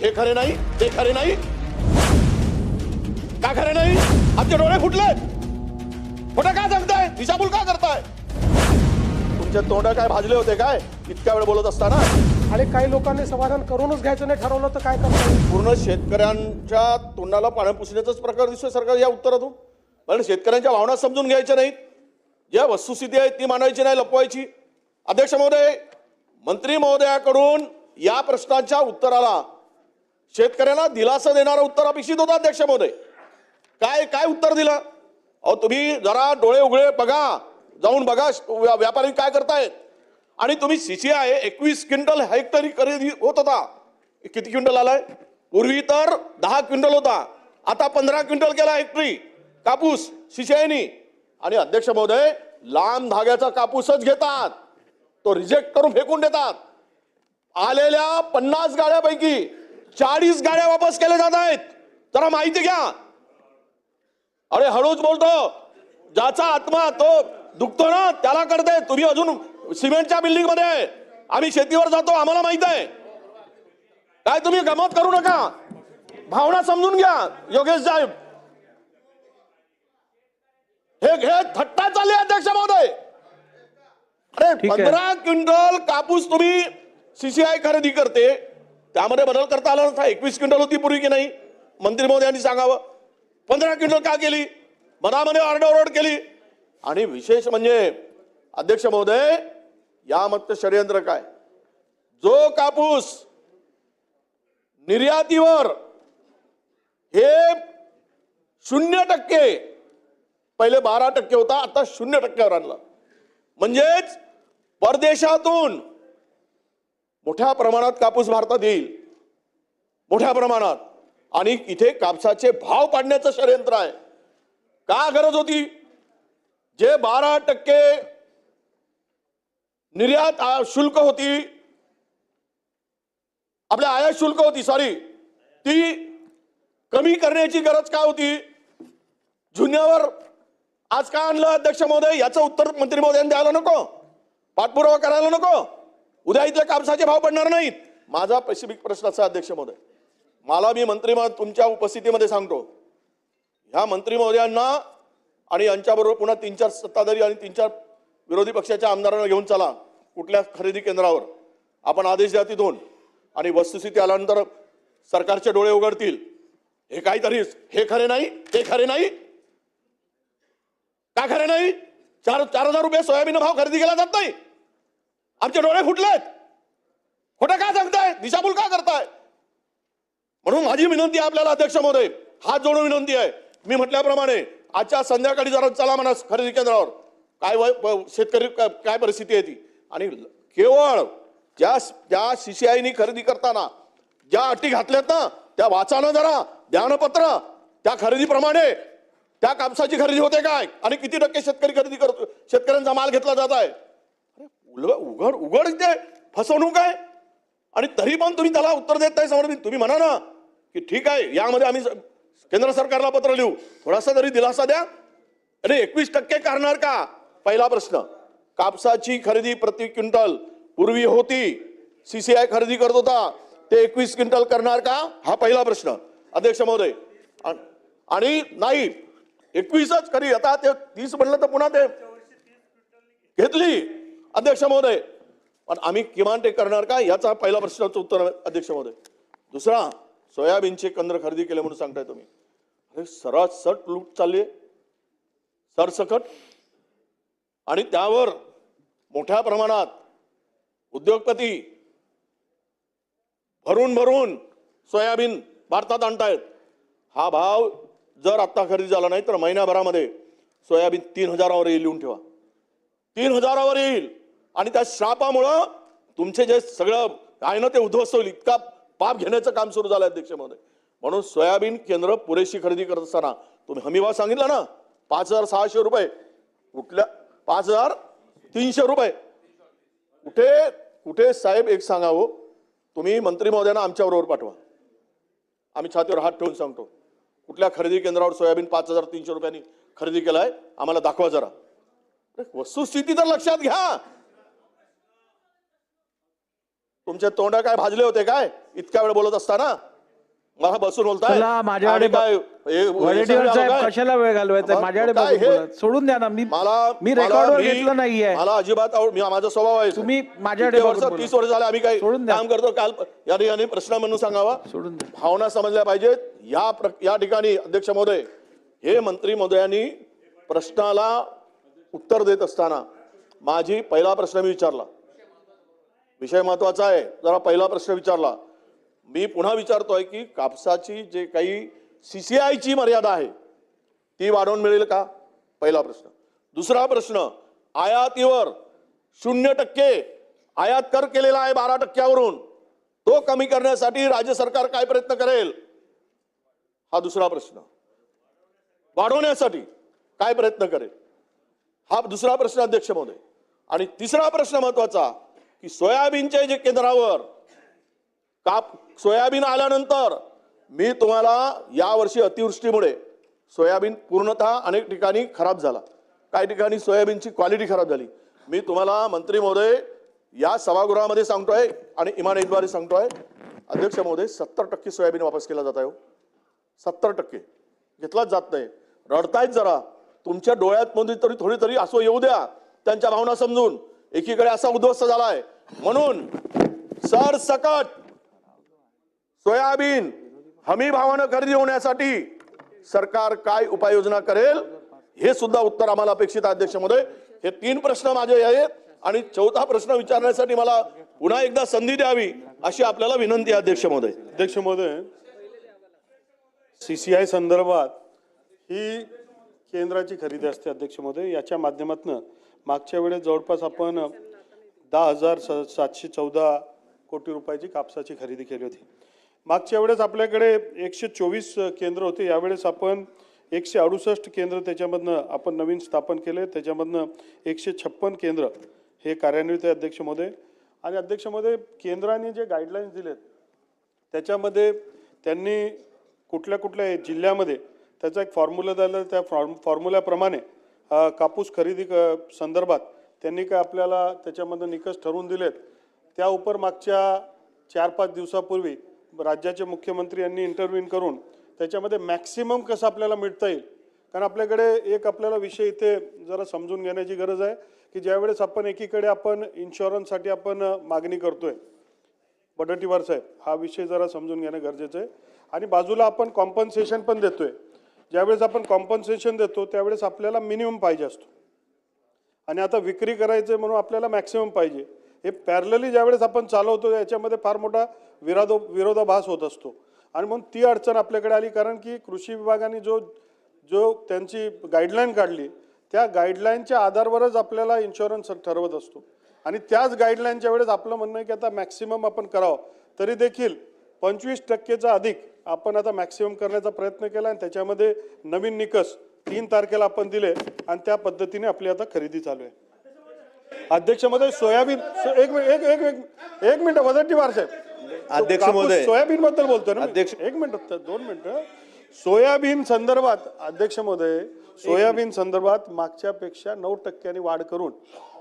हे खरे नाही ते खरे नाही. का खरे नाही? आमचे डोळे फुटले. खोटं काय सांगताय? दिशाभूल का करताय? तुमचे तोंड काय भाजले होते काय? इतक्या वेळ बोलत असताना? आणि काही लोकांनी समाधान करूनच घ्यायचं नाही ठरवलं तर काय येईल पूर्ण शेतकऱ्यांच्या तोंडाला पाणी पुसण्याचाच प्रकार दिसतोय सरकार या उत्तरातून. कारण शेतकऱ्यांच्या भावना समजून घ्यायच्या नाहीत. ज्या वस्तुस्थिती आहे ती मांडायची नाही लपवायची. अध्यक्ष महोदय मंत्री महोदयाकडून या प्रश्नाच्या उत्तराला शेतकऱ्यांना दिलासा देणारं उत्तर अपेक्षित होता अध्यक्ष महोदय काय काय उत्तर दिलं? अहो तुम्ही जरा डोळे उघडे बघा. जाऊन बघा व्या- व्यापारी काय करतायत. आणि तुम्ही सीसीआय एकवीस क्विंटल हेक्टरी खरेदी होत होता. किती क्विंटल आलाय? पूर्वी तर दहा क्विंटल होता. आता पंधरा क्विंटल केला हेक्टरी कापूस सीसीआयनी आणि अध्यक्ष महोदय लांब धाग्याचा कापूसच घेतात. तो रिजेक्ट करून फेकून देतात. आलेल्या पन्नास गाड्यापैकी चाळीस गाड्या वापस केल्या जात आहेत. जरा माहिती घ्या. अरे हळूच बोलतो ज्याचा आत्मा तो दुखतो ना त्याला करते तुम्ही अजून सिमेंटच्या बिल्डिंगमध्ये. आम्ही शेतीवर जातो आम्हाला माहीत आहे. काय तुम्ही गमत करू नका. भावना समजून घ्या योगेश साहेब. हे घे थट्टा चालली अध्यक्ष महोदय. अरे. पंधरा क्विंटल कापूस तुम्ही सीसीआय खरेदी करते. त्यामध्ये बदल करता आला नसता. एकवीस क्विंटल होती पूर्वी की नाही? मंत्री महोदयांनी सांगावं. पंधरा क्विंटल का केली? मनामध्ये आरडाओरड केली. आणि विशेष म्हणजे अध्यक्ष महोदय यामध्ये षडयंत्र काय? जो कापूस निर्यातीवर हे शून्य टक्के पहिले बारा टक्के होता आता शून्य टक्क्यावर आणला. म्हणजेच परदेशातून मोठ्या प्रमाणात कापूस भारतात येईल. मोठ्या प्रमाणात. आणि इथे कापसाचे भाव पाडण्याचं षडयंत्र आहे. का गरज होती? जे बारा टक्के निर्यात शुल्क होती आपल्या आयात शुल्क होती सॉरी ती कमी करण्याची गरज काय होती? जुन्यावर आज का आणलं अध्यक्ष महोदय? याचं उत्तर मंत्री महोदयांनी द्यायला नको. पाठपुरावा करायला नको. उद्या इथले कापसाचे भाव पडणार नाहीत. माझा स्पेसिफिक प्रश्न असा अध्यक्ष महोदय. मला मी मंत्री महोदय तुमच्या उपस्थितीमध्ये सांगतो. ह्या मंत्री महोदयांना आणि यांच्याबरोबर पुन्हा तीन चार सत्ताधारी आणि तीन चार विरोधी पक्षाच्या आमदारांना घेऊन चला. कुठल्या खरेदी केंद्रावर. आपण आदेश द्या तिथून. आणि वस्तुस्थिती आल्यानंतर सरकारचे डोळे उघडतील. हे काहीतरी हे खरे नाही ते खरे नाही. का खरे नाही? चार चार हजार रुपये सोयाबीन भाव खरेदी केला जात नाही. आमचे डोळे फुटलेत. खोटं काय सांगताय? दिशाभूल का करताय? म्हणून माझी विनंती आहे आपल्याला अध्यक्ष महोदय. हात जोडून विनंती आहे. मी म्हटल्याप्रमाणे आजच्या संध्याकाळी जरा चला म्हणा खरेदी केंद्रावर. काय वय शेतकरी काय परिस्थिती आहे ती? आणि केवळ ज्या ज्या सीसीआयनी खरेदी करताना ज्या अटी घातल्यात ना त्या वाचानं जरा ध्यानपत्र त्या खरेदीप्रमाणे त्या कापसाची खरेदी होते काय? आणि किती टक्के शेतकरी खरेदी करतो शेतकऱ्यांचा माल घेतला जात आहे? उघड उघड ते फसवणूक आहे. आणि तरी पण तुम्ही त्याला उत्तर देत नाही समोर तुम्ही म्हणा ना की ठीक आहे यामध्ये आम्ही केंद्र सरकारला पत्र लिहू. थोडासा तरी दिलासा द्या. अरे एकवीस टक्के करणार का? पहिला प्रश्न. कापसाची खरेदी प्रति क्विंटल पूर्वी होती. सीसीआय खरेदी करत होता. ते एकवीस क्विंटल करणार का? हा पहिला प्रश्न. अध्यक्ष महोदय आणि नाही एकवीसच खरी. आता ते तीस म्हणलं तर पुन्हा ते घेतली. अध्यक्ष महोदय पण आम्ही किमान ते करणार का? याचा पहिला प्रश्नाचं उत्तर अध्यक्ष महोदय. दुसरा सोयाबीनचे केंद्र खरेदी केले म्हणून सांगताय तुम्ही. अरे सरासट लूट चालली सरसकट. आणि त्यावर मोठ्या प्रमाणात उद्योगपती भरून भरून सोयाबीन भारतात आणतायत. हा भाव जर आता खरेदी झाला नाही तर महिन्याभरामध्ये सोयाबीन तीन हजारावर येईल लिहून ठेवा. तीन हजारावर येईल. आणि त्या श्रापामुळं तुमचे जे सगळं आहे ना ते उद्ध्वस्त होईल. इतका पाप घेण्याचं काम सुरू झालं अध्यक्ष महोदय. म्हणून सोयाबीन केंद्र पुरेशी खरेदी करत असताना तुम्ही हमीभाव सांगितला ना? पाच हजार सहाशे रुपये. कुठल्या? पाच हजार तीनशे रुपये. कुठे? कुठे? साहेब एक सांगावं हो. तुम्ही मंत्री महोदयांना आमच्याबरोबर पाठवा. आम्ही छातीवर हात ठेवून सांगतो. कुठल्या खरेदी केंद्रावर सोयाबीन पाच हजार तीनशे रुपयांनी खरेदी केलाय? आम्हाला दाखवा जरा. वस्तुस्थिती तर लक्षात घ्या. तुमचे तोंड काय भाजले होते काय? इतक्या वेळ बोलत असताना? मला बसून बोलताय. चला माझ्याकडे आणि काय हे- वडेट्टीवार हे साहेब काय? कशाला वेळ घालवायचा? मग माझ्याकडे काय बघून हे? बोला. सोडून द्या ना मी मला मी मला- रेकॉर्डवर मी- घेतलं नाहीये. मला अजिबात आवड मी माझा स्वभाव आहे. तुम्ही माझ्याकडे इतके बघून वर्ष बोला. तीस वर्ष झाले आम्ही काय सोडून द्या. काम करतो. काल या ठिकाणी प्रश्न म्हणून सांगावा. सोडून द्या. भावना समजल्या पाहिजेत. या प्र- या ठिकाणी अध्यक्ष महोदय हे मंत्री महोदयांनी प्रश्नाला उत्तर देत असताना माझी पहिला प्रश्न मी विचारला. विषय महत्त्वाचा आहे. जरा पहिला प्रश्न विचारला. मी पुन्हा विचारतोय की कापसाची जे काही सीसीआयची मर्यादा आहे ती वाढवून मिळेल का? पहिला प्रश्न. दुसरा प्रश्न आयातीवर शून्य टक्के आयात कर केलेला आहे बारा टक्क्यावरून. तो कमी करण्यासाठी राज्य सरकार काय प्रयत्न करेल? हा दुसरा प्रश्न. वाढवण्यासाठी काय प्रयत्न करेल? हा दुसरा प्रश्न अध्यक्ष महोदय. आणि तिसरा प्रश्न महत्त्वाचा की सोयाबीनच्या जे केंद्रावर काप सोयाबीन आल्यानंतर मी तुम्हाला यावर्षी अतिवृष्टीमुळे सोयाबीन पूर्णतः अनेक ठिकाणी खराब झाला. काही ठिकाणी सोयाबीनची क्वालिटी खराब झाली. मी तुम्हाला मंत्री महोदय या सभागृहामध्ये सांगतोय आणि इमानद्वारे सांगतोय. अध्यक्ष महोदय सत्तर टक्के सोयाबीन वापस केला जात आहे हो. सत्तर टक्के. घेतलाच जात नाही. रडतायत जरा. तुमच्या डोळ्यात मध्ये तरी थोडी तरी असो येऊ द्या. त्यांच्या भावना समजून. एकीकडे असा उद्ध्वस्त झालाय. म्हणून सरसकट सोयाबीन हमी भावानं खरेदी होण्यासाठी सरकार काय उपाययोजना करेल हे सुद्धा उत्तर आम्हाला अपेक्षित आहे अध्यक्ष महोदय हे तीन प्रश्न माझे आहेत आणि चौथा प्रश्न विचारण्यासाठी मला पुन्हा एकदा संधी द्यावी अशी आपल्याला विनंती आहे अध्यक्ष महोदय अध्यक्ष महोदय सीसीआय संदर्भात ही केंद्राची खरेदी असते अध्यक्ष महोदय याच्या माध्यमातून मागच्या वेळेस जवळपास आपण दहा हजार स- सातशे चौदा कोटी रुपयाची कापसाची खरेदी केली होती. मागच्या वेळेस आपल्याकडे एकशे चोवीस केंद्र होते. यावेळेस आपण एकशे अडुसष्ट केंद्र त्याच्यामधनं आपण नवीन स्थापन केले त्याच्यामधनं एकशे छप्पन केंद्र हे कार्यान्वित आहे अध्यक्ष महोदय आणि अध्यक्ष महोदय केंद्राने जे गाईडलाईन्स दिलेत त्याच्यामध्ये त्यांनी कुठल्या कुठल्या जिल्ह्यामध्ये त्याचा एक फॉर्म्युला झाला त्या फॉर्म फॉर्म्युल्याप्रमाणे कापूस खरेदी क- संदर्भात त्यांनी काय आपल्याला त्याच्यामध्ये निकष ठरवून दिलेत. त्या उपर मागच्या चार पाच दिवसापूर्वी राज्याचे मुख्यमंत्री यांनी इंटरव्ह्यून करून त्याच्यामध्ये मॅक्सिमम कसं आपल्याला मिळता येईल? कारण आपल्याकडे एक आपल्याला विषय इथे जरा समजून घेण्याची गरज आहे की ज्यावेळेस आपण एकीकडे आपण इन्शुरन्ससाठी आपण मागणी करतोय वडट्टीवार साहेब हा विषय जरा समजून घेणं गरजेचं आहे. आणि बाजूला आपण कॉम्पन्सेशन पण देतोय. ज्यावेळेस आपण कॉम्पन्सेशन देतो त्यावेळेस आपल्याला मिनिमम पाहिजे असतो. आणि आता विक्री करायचं म्हणून आपल्याला मॅक्सिमम पाहिजे. हे पॅरलली ज्यावेळेस आपण चालवतो याच्यामध्ये फार मोठा विरादो विरोधाभास होत असतो. आणि म्हणून ती अडचण आपल्याकडे आली कारण की कृषी विभागाने जो जो त्यांची गाईडलाईन काढली त्या गाईडलाईनच्या आधारवरच आपल्याला इन्शुरन्स ठरवत असतो. आणि त्याच गाईडलाईनच्या वेळेस आपलं म्हणणं आहे की आता मॅक्सिमम आपण करावं. तरी देखील पंचवीस टक्केचा अधिक आपण आता मॅक्सिमम करण्याचा प्रयत्न केला आणि त्याच्यामध्ये नवीन निकष तीन तारखेला आपण दिले आणि त्या पद्धतीने आपली आता खरेदी चालू आहे अध्यक्ष महोदय सोयाबीन एक मिनिट एक एक एक मिनिट वदट्टीवार साहेब अध्यक्ष महोदय. सोयाबीन बद्दल बोलतोय ना. अध्यक्ष- एक मिनिट दोन मिनिटं सोयाबीन संदर्भात अध्यक्ष महोदय सोयाबीन संदर्भात मागच्या पेक्षा नऊ टक्क्यांनी वाढ करून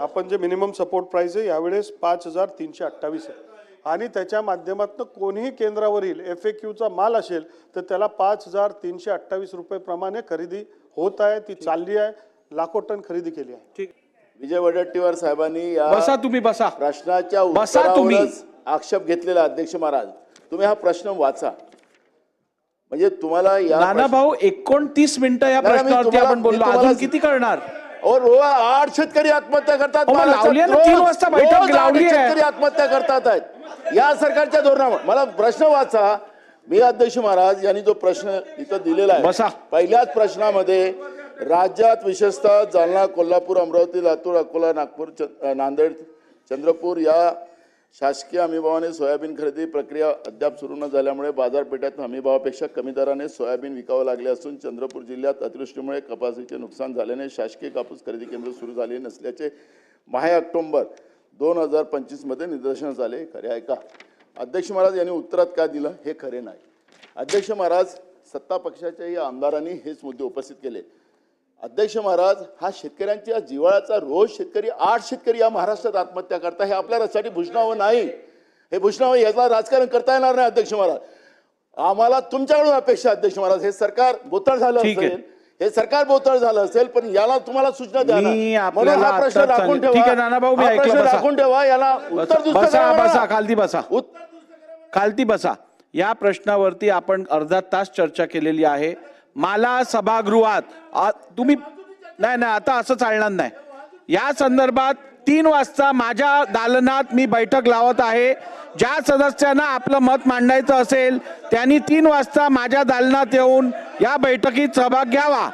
आपण जे मिनिमम सपोर्ट प्राइस आहे यावेळेस पाच हजार तीनशे अठ्ठावीस आहे आणि त्याच्या माध्यमातून कोणीही केंद्रावरील एफ ए क्यूचा माल असेल तर त्याला पाच हजार तीनशे अठ्ठावीस रुपये प्रमाणे खरेदी होत आहे. ती चालली आहे. लाखो टन खरेदी केली आहे. विजय वडेट्टीवार साहेबांनी या बसा तुम्ही बसा. प्रश्नाच्या बसा तुम्ही. उत्तरावरच आक्षेप घेतलेला अध्यक्ष महाराज. तुम्ही हा प्रश्न वाचा. म्हणजे तुम्हाला या नाना प्रश्न- भाऊ एकोणतीस मिनिटं या नाही, मी प्रश्नावरती तुम्हाला- आपण मी बोललो तुम्हाला- अजून किती करणार? अहो, रोज आठ शेतकरी आत्महत्या करतात. अहो, मग महाराष्ट्रात. लावली आहे ना, रोज- तीन वाजता बैठक रोज आठ लावली आहे. शेतकरी आत्महत्या करतात आहेत. या सरकारच्या धोरणामुळे मला प्रश्न वाचा. मी अध्यक्ष महाराज यांनी जो प्रश्न इथं दिलेला. आहे. पहिल्याच प्रश्नामध्ये राज्यात विशेषतः जालना कोल्हापूर अमरावती लातूर अकोला नागपूर नांदेड चंद्रपूर या शासकीय हमीभावाने सोयाबीन खरेदी प्रक्रिया अद्याप सुरू न झाल्यामुळे बाजारपेठेत हमीभावापेक्षा कमी दराने सोयाबीन विकावं लागले असून चंद्रपूर जिल्ह्यात अतिवृष्टीमुळे कपासीचे नुकसान झाल्याने शासकीय कापूस खरेदी केंद्र सुरू झाले नसल्याचे माहे ऑक्टोबर दोन हजार पंचवीसमध्ये निदर्शनास आले खरे आहे का? अध्यक्ष महाराज यांनी उत्तरात काय दिलं? हे खरे नाही. अध्यक्ष महाराज सत्ता पक्षाच्याही आमदारांनी हेच मुद्दे उपस्थित केले. अध्यक्ष महाराज हा शेतकऱ्यांच्या जिवाळ्याचा रोज शेतकरी आठ शेतकरी या महाराष्ट्रात आत्महत्या करता हे आपल्या रस्त्यासाठी भूषणावं नाही. हे भूषणावं याला राजकारण करता येणार नाही अध्यक्ष महाराज. आम्हाला तुमच्याकडून अपेक्षा अध्यक्ष महाराज. हे सरकार बोतळ झालं. असेल हे सरकार बोतळ झालं असेल पण याला तुम्हाला सूचना द्या ना. मी म्हणून आपल्याला हा प्रश्न आत्ताच राखून सांगितलं. ठेवा ठीक आहे, नानाभाऊ, मी हा ऐकलं, प्रश्न बसा. राखून ठेवा याला उत्तर दुसरं बसा बसा. खालती बसा उत्तर खालती बसा या प्रश्नावरती आपण अर्धा तास चर्चा केलेली आहे मला सभागृहात आ- तुम्ही नाही नाही आता असं चालणार नाही या संदर्भात तीन वाजता माझ्या दालनात मी बैठक लावत आहे. ज्या सदस्यांना आपलं मत मांडायचं असेल त्यांनी तीन वाजता माझ्या दालनात येऊन या बैठकीत सहभाग घ्यावा.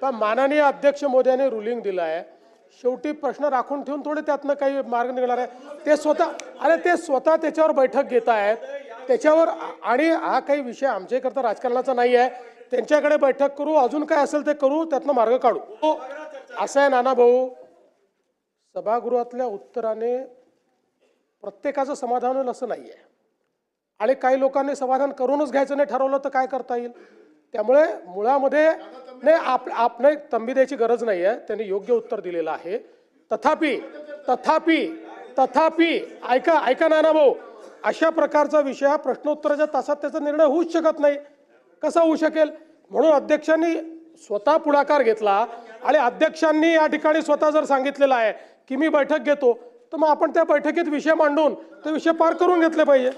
पण माननीय अध्यक्ष मोदयांनी रुलिंग दिलं आहे शेवटी प्रश्न राखून ठेवून थोडे त्यातनं काही मार्ग निघणार आहे. ते स्वतः अरे ते स्वतः त्याच्यावर बैठक घेत आहेत. त्याच्यावर आणि हा काही विषय आमच्याकरता राजकारणाचा नाही आहे त्यांच्याकडे बैठक करू अजून काय असेल ते करू त्यातनं मार्ग काढू. हो, असं आहे नाना भाऊ. सभागृहातल्या उत्तराने प्रत्येकाचं समाधान होईल असं नाही आहे आणि काही लोकांनी समाधान करूनच घ्यायचं नाही ठरवलं तर काय करता येईल? त्यामुळे मुळामध्ये नाही आप आपण तंबी द्यायची गरज नाही आहे त्यांनी योग्य उत्तर दिलेलं आहे. तथापि तथापि तथापि ऐका ऐका नाना भाऊ अशा प्रकारचा विषय हा प्रश्नोत्तराच्या तासात त्याचा निर्णय होऊच शकत नाही. कसा होऊ शकेल? म्हणून अध्यक्षांनी स्वतः पुढाकार घेतला आणि अध्यक्षांनी या ठिकाणी स्वतः जर सांगितलेलं आहे की मी बैठक घेतो तर मग आपण त्या बैठकीत विषय मांडून ते विषय पार करून घेतले पाहिजे.